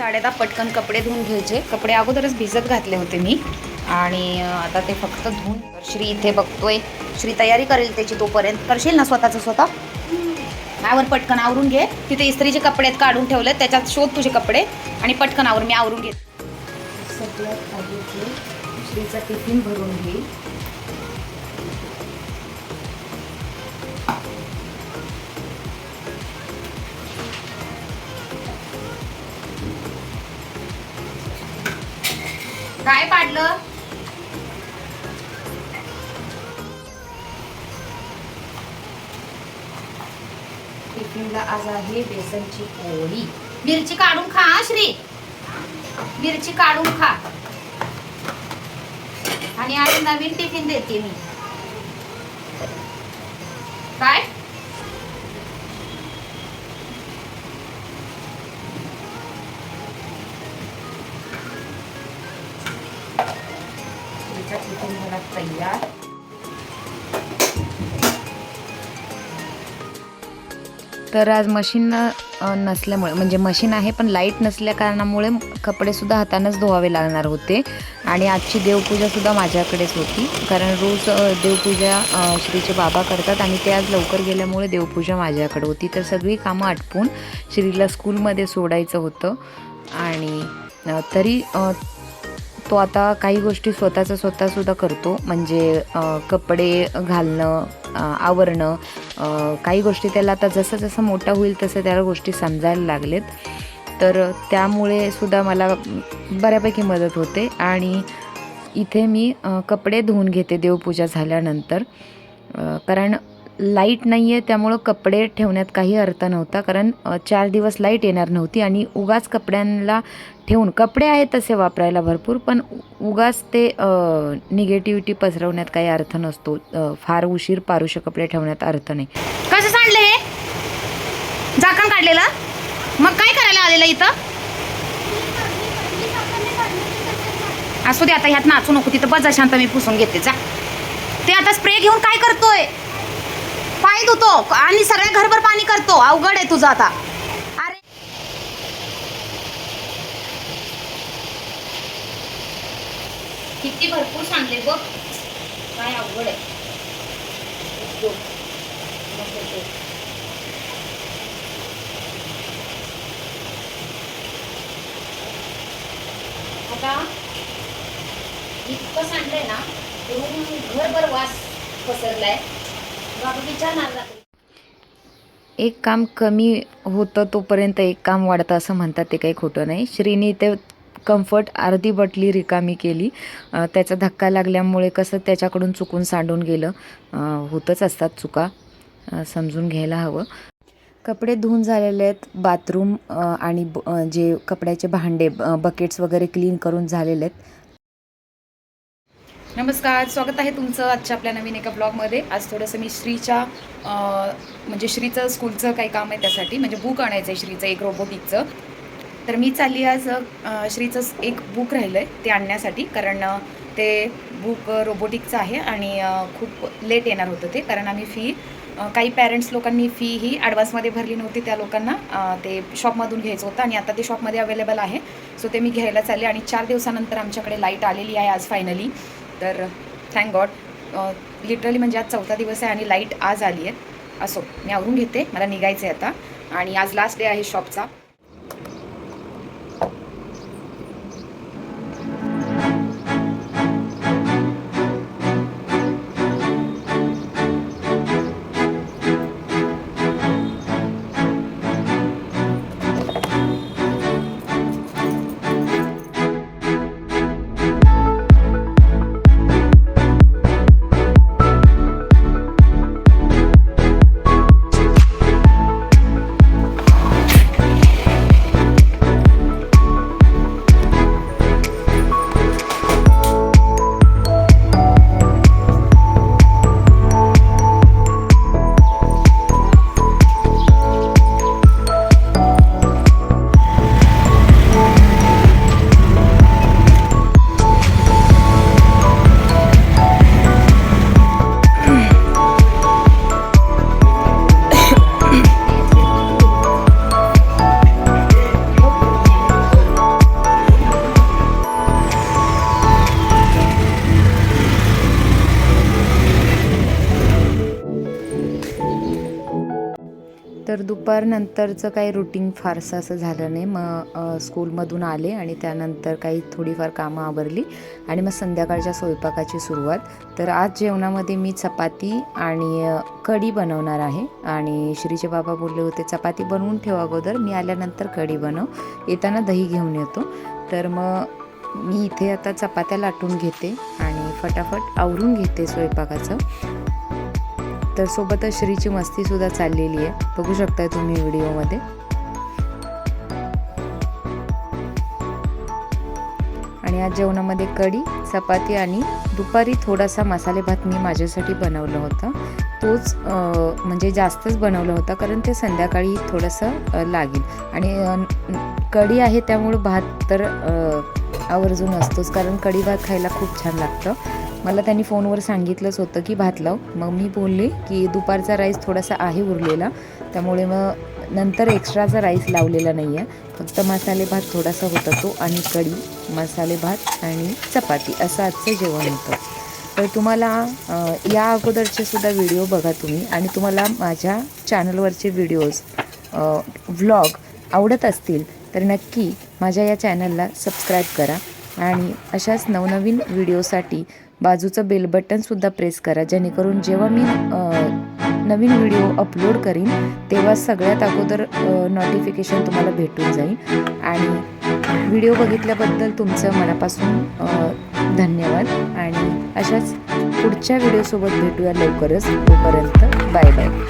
साडेदहा पटकन कपडे धुवून घ्यायचे. कपडे अगोदरच भिजत घातले होते मी. आणि आता ते फक्त धुवून श्री इथे बघतोय. श्री तयारी करेल त्याची तोपर्यंत. करशील ना स्वतःचं स्वतः? आवर पटकन आवरून घे. तिथे इस्त्रीचे कपडे आहेत, काढून ठेवले त्याच्यात शोध तुझे कपडे. आणि पटकन आवर मी आवरून घे. सगळ्यात आधी श्रीचा टिफिन भरून घे. काय टिफिनला आज आहे बेसनची पोळी. मिरची काढून खा हा, श्री. मिरची काढून खा. आणि आज नवीन टिफिन देते मी. काय? टिफिन तयार. तर आज मशीन नसल्यामुळे म्हणजे मशीन आहे पण लाइट नसल्या कारणामुळे कपडेसुद्धा हातानंच धुवावे लागणार होते. आणि आजची देवपूजासुद्धा माझ्याकडेच होती. कारण रोज देवपूजा श्रीचे बाबा करतात आणि ते आज लवकर गेल्यामुळे देवपूजा माझ्याकडे होती. तर सगळी कामं आटपून श्रीला स्कूलमध्ये सोडायचं होतं. आणि तरी तो आता काही गोष्टी स्वतःचं स्वतःसुद्धा करतो. म्हणजे कपडे घालणं आवरणं काही गोष्टी त्याला आता जसं जसं मोठा होईल तसं त्याला गोष्टी समजायला लागलेत. तर त्यामुळे सुद्धा मला बऱ्यापैकी मदत होते. आणि इथे मी कपडे धुवून घेते देवपूजा झाल्यानंतर. कारण लाइट नाही आहे त्यामुळं कपडे ठेवण्यात काही अर्थ नव्हता. कारण चार दिवस लाइट येणार नव्हती आणि उगाच कपड्यांना ठेवून कपडे आहेत तसे वापरायला भरपूर पण उगाच ते निगेटिव्हिटी पसरवण्यात काही अर्थ नसतो. फार उशीर पारुशे कपडे ठेवण्यात अर्थ नाही. कसं सांडलं हे? झाकण काढलेलं? मग काय करायला आलेलं इथं? असू दे आता ह्यात नाचू नको तिथं बजा शांत मी पुसून घेते जा. ते आता स्प्रे घेऊन काय करतोय? पाय धुतो आणि सगळ्या घरभर पाणी करतो. अवघड आहे तुझं आता. अरे. किती भरपूर सांगले बघ. काय अवघड आहे. आता इतकं सांडलंय ना रूम घरभर वास पसरलाय. एक काम कमी होतं तोपर्यंत एक काम वाढतं असं म्हणतात ते काही खोटं नाही. श्रीनी ते कम्फर्ट अर्धी बटली रिकामी केली. त्याचा धक्का लागल्यामुळे कसं त्याच्याकडून चुकून सांडून गेलं होतच असतात चुका समजून घ्यायला हवं. कपडे धुवून झालेले आहेत बाथरूम आणि ब- जे कपड्याचे भांडे बकेट्स वगैरे क्लीन करून झालेले आहेत. नमस्कार स्वागत आहे तुमचं आजच्या आपल्या नवीन एका ब्लॉगमध्ये आज थोडंसं मी श्रीच्या म्हणजे श्रीचं स्कूलचं काही काम आहे त्यासाठी म्हणजे बुक आणायचं आहे श्रीचं एक रोबोटिकचं तर मी चालली आज श्रीचं एक बुक राहिलं आहे ते आणण्यासाठी कारण ते बुक रोबोटिकचं आहे आणि खूप लेट येणार होतं ते कारण आम्ही फी काही पॅरेंट्स लोकांनी फी ही ॲडव्हान्समध्ये भरली नव्हती त्या लोकांना ते शॉपमधून घ्यायचं होतं आणि आता ते शॉपमध्ये अवेलेबल आहे. सो ते मी घ्यायला चालले आणि चार दिवसानंतर आमच्याकडे लाइट आलेली आहे आज फायनली तर थँक गॉड लिटरली म्हणजे आज चौथा दिवस आहे आणि लाइट आज आली आहे असो मी आवरून घेते. मला निघायचं आहे आता. आणि आज लास्ट डे आहे शॉपचा तर दुपारनंतरचं काही रुटीन फारसं असं झालं नाही. मग स्कूलमधून आले आणि त्यानंतर काही थोडीफार कामं आवरली आणि मग संध्याकाळच्या स्वयंपाकाची सुरुवात. तर आज जेवणामध्ये मी चपाती आणि कढी बनवणार आहे. आणि श्रीचे बाबा बोलले होते चपाती बनवून ठेवा अगोदर. मी आल्यानंतर कढी बनव. येताना दही घेऊन येतो. तर मग मी इथे आता चपात्या लाटून घेते आणि फटाफट आवरून घेते स्वयंपाकाचं. तर सोबतच श्रीची मस्तीसुद्धा चाललेली आहे. बघू शकताय तुम्ही व्हिडिओमध्ये. आणि आज जेवणामध्ये कढी चपाती आणि दुपारी थोडासा मसाले भात मी माझ्यासाठी बनवलं होतं. तोच म्हणजे जास्तच बनवलं होता कारण ते संध्याकाळी थोडंसं लागेल. आणि कढी आहे त्यामुळं भात तर आवर्जून असतोच कारण कढी भात खायला खूप छान लागतं. मला त्यांनी फोनवर सांगितलंच होतं की भात लाव. मग मी बोलले की दुपारचा राईस थोडासा आहे उरलेला. त्यामुळे मग नंतर एक्स्ट्राचा राईस लावलेला नाही आहे फक्त मसाले भात थोडासा होता तो आणि कढी मसाले भात आणि चपाती. असं आजचं जेवण होतं. तर तुम्हाला या अगोदरचे सुद्धा व्हिडिओ बघा तुम्ही. आणि तुम्हाला माझ्या चॅनलवरचे व्हिडिओज व्लॉग आवडत असतील तर नक्की माझ्या या चॅनलला सबस्क्राईब करा. आणि अशाच नवनवीन व्हिडिओसाठी बाजूचं बेल बटनसुद्धा प्रेस करा जेणेकरून जेव्हा मी नवीन व्हिडिओ अपलोड करीन तेव्हा सगळ्यात अगोदर नोटिफिकेशन तुम्हाला भेटून जाईल. आणि व्हिडिओ बघितल्याबद्दल तुमचं मनापासून धन्यवाद. आणि अशाच पुढच्या व्हिडिओसोबत भेटूया लवकरच. तोपर्यंत बाय बाय.